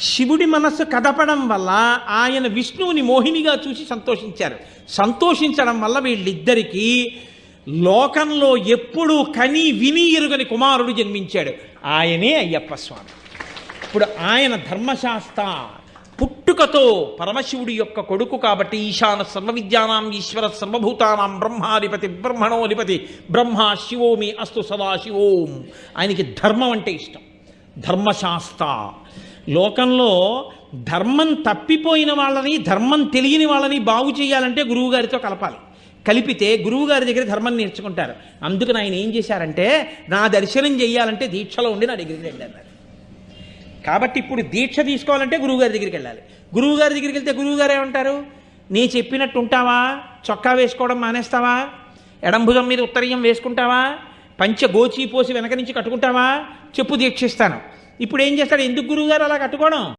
శివుడి మనస్సు కదపడం వల్ల ఆయన విష్ణువుని మోహినిగా చూసి సంతోషించారు. సంతోషించడం వల్ల వీళ్ళిద్దరికీ లోకంలో ఎప్పుడూ కని విని ఎరుగని కుమారుడు జన్మించాడు. ఆయనే అయ్యప్ప స్వామి. ఇప్పుడు ఆయన ధర్మశాస్త్ర పుట్టుకతో పరమశివుడి యొక్క కొడుకు కాబట్టి ఈశాన సర్వ విద్యానాం ఈశ్వర సర్వభూతానాం బ్రహ్మాధిపతి బ్రహ్మణోధిపతి బ్రహ్మ శివోమి అస్తు సదాశివోం ఆయనకి ధర్మం అంటే ఇష్టం. ధర్మశాస్త్ర లోకంలో ధర్మం తప్పిపోయిన వాళ్ళని ధర్మం తెలియని వాళ్ళని బాగు చేయాలంటే గురువుగారితో కలపాలి. కలిపితే గురువుగారి దగ్గర ధర్మం నేర్చుకుంటారు. అందుకని ఆయన ఏం చేశారంటే నా దర్శనం చేయాలంటే దీక్షలో ఉండి నా దగ్గరికి వెళ్ళారు కాబట్టి ఇప్పుడు దీక్ష తీసుకోవాలంటే గురువుగారి దగ్గరికి వెళ్ళాలి. గురువుగారి దగ్గరికి వెళ్తే గురువుగారు ఏమంటారు? నీ చెప్పినట్టు ఉంటావా? చొక్కా వేసుకోవడం మానేస్తావా? ఎడంభుజం మీద ఉత్తరీయం వేసుకుంటావా? పంచ గోచి పోసి వెనక నుంచి కట్టుకుంటావా? చెప్పు దీక్షిస్తాను. ఇప్పుడు ఏం చేస్తాడు? ఎందుకు గురువుగారు అలా కట్టుకోవడం?